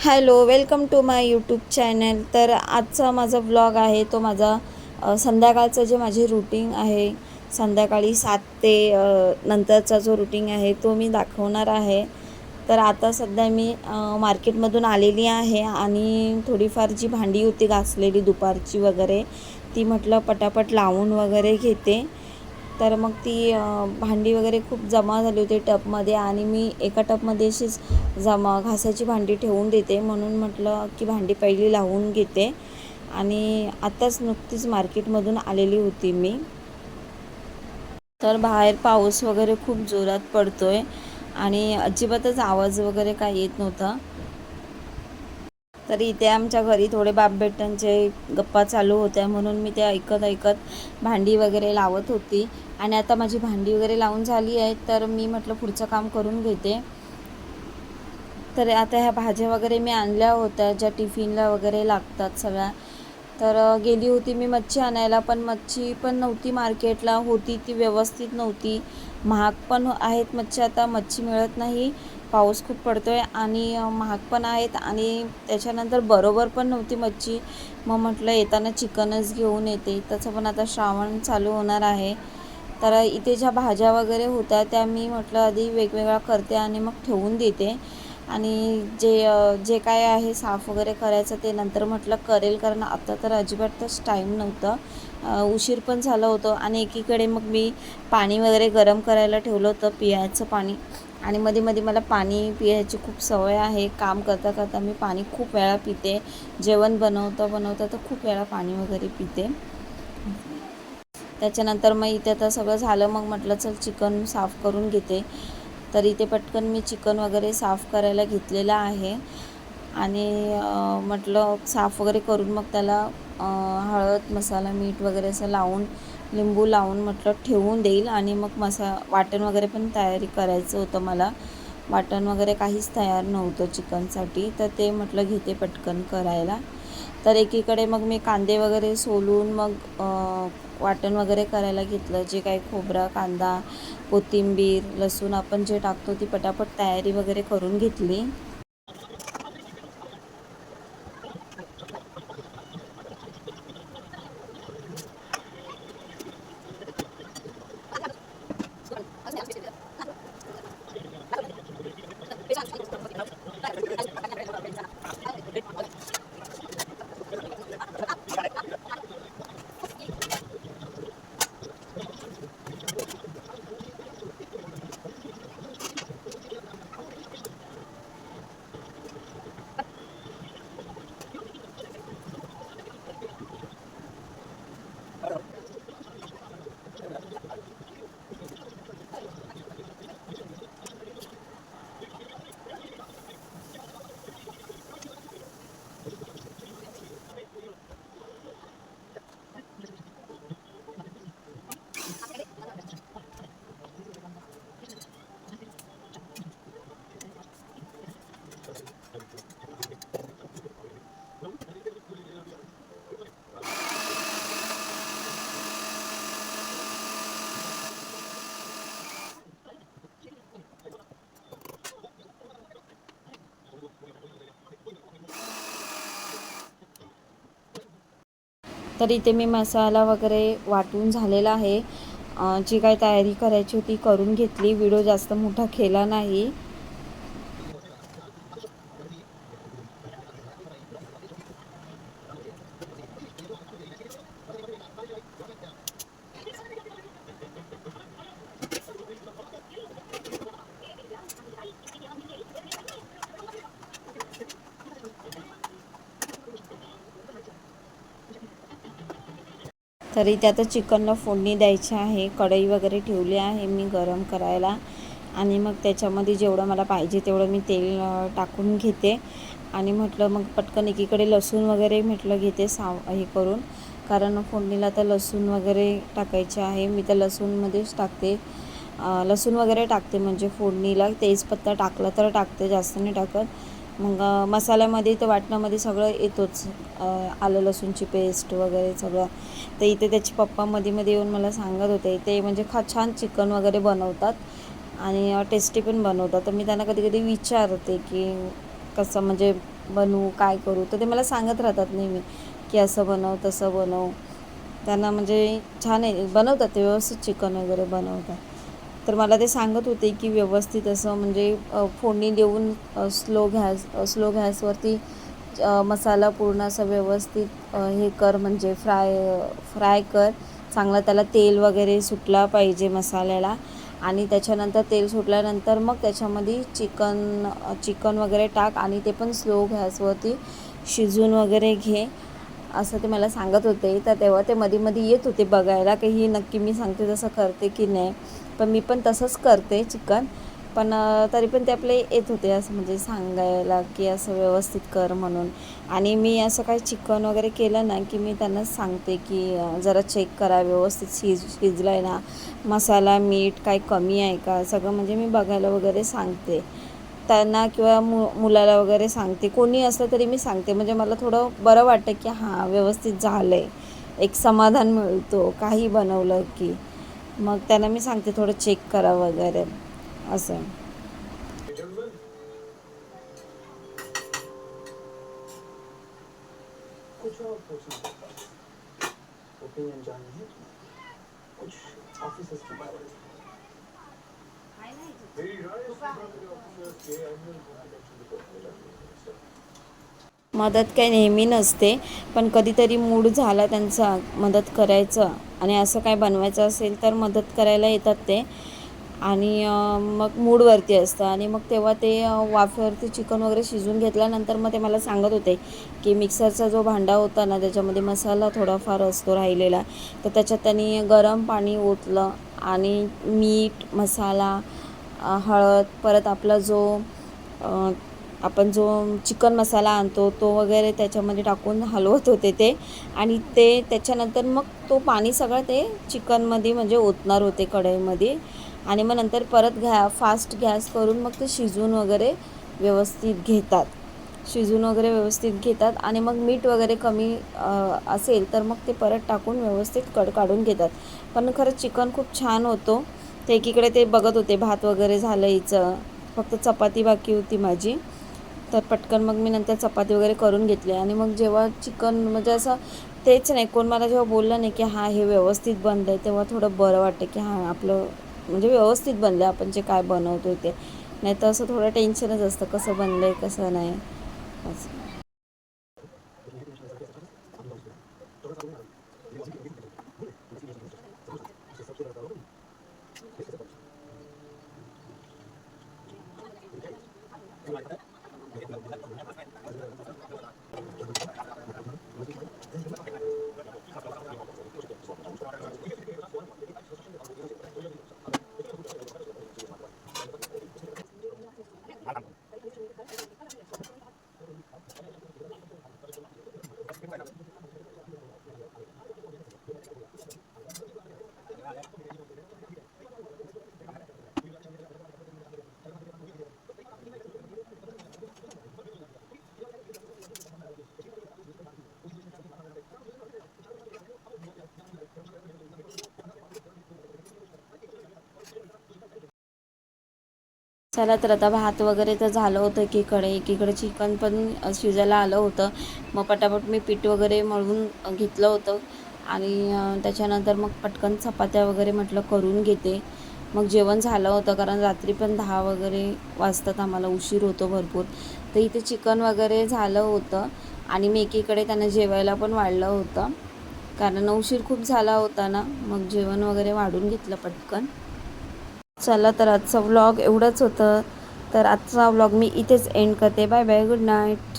Hello welcome to my YouTube channel. तर आजचा माझा व्लॉग आहे तो माझा संध्याकाळचं जे माझे रुटीन आहे संध्याकाळी सात ते नंतरचा जो रुटीन आहे तो मी दाखवणार आहे. तर आता सध्या मी मार्केटमधून आलेली आहे आणि थोडीफार जी भांडी होती घासलेली दुपारची वगैरे ती म्हटलं पटापट लावून वगैरे घेते. तर मग ती भांडी वगैरे खूप जमा झाली होती टबमध्ये आणि मी एका टबमध्ये अशीच जमा घासाची भांडी ठेवून देते म्हणून म्हटलं की भांडी पहिली लावून घेते. आणि आत्ताच नुकतीच मार्केटमधून आलेली होती मी. तर बाहेर पाऊस वगैरे खूप जोरात पडतो आहे आणि अजिबातच आवाज वगैरे काय येत नव्हता. तर इथे आमच्या घरी थोडे बापबेटांचे गप्पा चालू होत्या म्हणून मी ते ऐकत ऐकत भांडी वगैरे लावत होती. आणि आता माझी भांडी वगैरे लावून झाली आहे तर मी म्हटलं पुढचं काम करून घेते. तर आता ह्या भाज्या वगैरे मी आणल्या होत्या ज्या टिफिनला वगैरे लागतात सगळ्या. तर गेली होती मी मच्छी आणायला पण मच्छी पण नव्हती मार्केटला. होती ती व्यवस्थित नव्हती. महाग पण आहेत मच्छी. आता मच्छी मिळत नाही. पाऊस खूप पडतो आहे आणि महाग पण आहेत आणि त्याच्यानंतर बरोबर पण नव्हती मच्छी. मग म्हटलं येताना चिकनच घेऊन येते. तसं पण आता श्रावण चालू होणार आहे. तर इथे ज्या भाज्या वगैरे होत्या त्या मी म्हटलं आधी वेगवेगळ्या करते आणि मग ठेवून देते. आणि जे जे काय आहे साफ वगैरे करायचं ते नंतर म्हटलं करेल कारण आता तर अजिबातच टाईम नव्हता. उशीर पण झालं होतं आणि एकीकडे मग मी पाणी वगैरे गरम करायला ठेवलं होतं पियाचं पाणी. आणि मध्ये मध्ये मला पाणी पियाची खूप सवय आहे. काम करता करता मी पाणी खूप वेळा पिते. जेवण बनवता बनवता तर खूप वेळा पाणी वगैरे पिते. त्याच्यानंतर मग इथे आता सगळं झालं. मग म्हटलं चल चिकन साफ करून घेते. तर इथे पटकन मी चिकन वगैरे साफ करायला घेतलेलं आहे. आणि म्हटलं साफ वगैरे करून मग त्याला हळद मसाला मीठ वगैरे असं लावून लिंबू लावून म्हटलं ठेवून देईल. आणि मग मसा वाटण वगैरे पण तयारी करायचं होतं मला. वाटण वगैरे काहीच तयार नव्हतं चिकनसाठी. तर ते म्हटलं घेते पटकन करायला. तर एकीकडे मग मी कांदे वगैरे सोलून मग वाटण वगैरे करायला घेतलं जे काही खोबरा कांदा कोथिंबीर लसूण आपण जे टाकतो ती पटापट तयारी वगैरे करून घेतली. तर इथे मी मसाला वगैरे वाटून झालेला आहे. जी काही तयारी करायची होती करून घेतली. व्हिडिओ जास्त मोठा केला नाही. तरी ते आता चिकनला फोडणी द्यायची आहे. कढई वगैरे ठेवली आहे मी गरम करायला. आणि मग त्याच्यामध्ये जेवढं मला पाहिजे तेवढं मी तेल टाकून घेते. आणि म्हटलं मग पटकन एकीकडे लसूण वगैरे म्हटलं घेते साव हे करून. कारण फोडणीला तर लसूण वगैरे टाकायचे आहे. मी तर लसूणमध्येच टाकते. लसूण वगैरे टाकते म्हणजे फोडणीला. तेजपत्ता टाकला तर टाकते जास्त नाही टाकत. मग मसाल्यामध्ये तर वाटणामध्ये सगळं येतोच. आलं लसूणची पेस्ट वगैरे सगळं. तर इथे त्याचे पप्पा मध्ये मध्ये येऊन मला सांगत होते. ते म्हणजे खा छान चिकन वगैरे बनवतात आणि टेस्टी पण बनवतात. तर मी त्यांना कधी कधी विचारते की कसं म्हणजे बनवू काय करू? तर ते मला सांगत राहतात नेहमी की असं बनव तसं बनव. त्यांना म्हणजे छान आहे. बनवतात ते व्यवस्थित चिकन वगैरे बनवतात. तर मला ते सांगत होते की व्यवस्थित असं म्हणजे फोडणी देऊन स्लो गॅस स्लो गॅसवरती मसाला पूर्ण असं व्यवस्थित हे कर म्हणजे फ्राय फ्राय कर. चांगला त्याला तेल वगैरे सुटला पाहिजे मसाल्याला. आणि त्याच्यानंतर तेल सुटल्यानंतर मग त्याच्यामध्ये चिकन चिकन वगैरे टाक आणि ते पण स्लो गॅसवरती शिजून वगैरे घे. असं ते मला सांगत होते. तर तेव्हा ते मध्ये मध्ये येत होते बघायला की ही नक्की मी सांगते तसं करते की नाही. पण मी पण तसंच करते चिकन. पण तरी पण ते आपले येत होते असं म्हणजे सांगायला की असं व्यवस्थित कर म्हणून. आणि मी असं काही चिकन वगैरे केलं ना की मी त्यांना सांगते की जरा चेक करा व्यवस्थित शिज शिजलं आहे ना. मसाला मीठ काही कमी आहे का? सगळं म्हणजे मी बघायला वगैरे सांगते. त्यांना किंवा मु मुलाला वगैरे सांगते. कोणी असलं तरी मी सांगते. म्हणजे मला थोडं बरं वाटतं की हां व्यवस्थित झालं आहे एक समाधान मिळतो. काही बनवलं की. मग त्यांना मी सांगते थोडं चेक करा वगैरे. असं. कुछ और पूछना होता ओपिनियन जाननी है कुछ ऑफिसर्स के बारे में? मदत काही नेहमी नसते पण कधीतरी मूड झाला त्यांचा मदत करायचं. आणि असं काय बनवायचं असेल तर मदत करायला येतात ते. आणि मग मूडवरती असतं. आणि मग तेव्हा ते वाफेवरती चिकन वगैरे शिजून घेतल्यानंतर मग ते मला सांगत होते की मिक्सरचा जो भांडा होता ना त्याच्यामध्ये मसाला थोडाफार असतो राहिलेला. तर त्याच्यात त्यांनी गरम पाणी ओतलं आणि मीठ मसाला हळद परत आपला जो आपण जो चिकन मसाला आणतो तो वगैरे त्याच्यामध्ये टाकून हलवत होते ते. आणि ते त्याच्यानंतर मग तो पाणी सगळं ते चिकनमध्ये म्हणजे ओतणार होते कढईमध्ये. आणि मग नंतर परत घ्या फास्ट गॅस करून मग ते शिजवून वगैरे व्यवस्थित घेतात. शिजून वगैरे व्यवस्थित घेतात आणि मग मीठ वगैरे कमी असेल तर मग ते परत टाकून व्यवस्थित कड काढून घेतात. पण खरंच चिकन खूप छान होतो. ते एकीकडे ते बघत होते भात वगैरे झालं हिचं. फक्त चपाती बाकी होती माझी. तर पटकन मग मी नंतर चपाती वगैरे करून घेतली आणि मग जेव्हा चिकन म्हणजे असं तेच नाही कोण मला जेव्हा बोललं नाही की हां हे व्यवस्थित बनलं आहे तेव्हा थोडं बरं वाटतं की हां आपलं म्हणजे व्यवस्थित बनले आपण जे काय बनवतो ते. नाही तर असं थोडं टेन्शनच असतं कसं बनलं आहे कसं नाही. असं. चला तर आता भात वगैरे तर झालं होतं एकीकडे. एकीकडे चिकन पण शिजायला आलं होतं. मग पटापट मी पीठ वगैरे मळून घेतलं होतं. आणि त्याच्यानंतर मग पटकन चपात्या वगैरे म्हटलं करून घेते. मग जेवण झालं होतं कारण रात्री पण दहा वगैरे वाजतात. आम्हाला उशीर होतो भरपूर. तर इथे चिकन वगैरे झालं होतं. आणि मी एकीकडे त्यांना जेवायला पण वाढलं होतं. कारण उशीर खूप झाला होता ना. मग जेवण वगैरे वाढून घेतलं पटकन. चला तर आजचा व्लॉग एवढंच होतं. तर आजचा व्लॉग मी इथेच एंड करते. Bye bye good night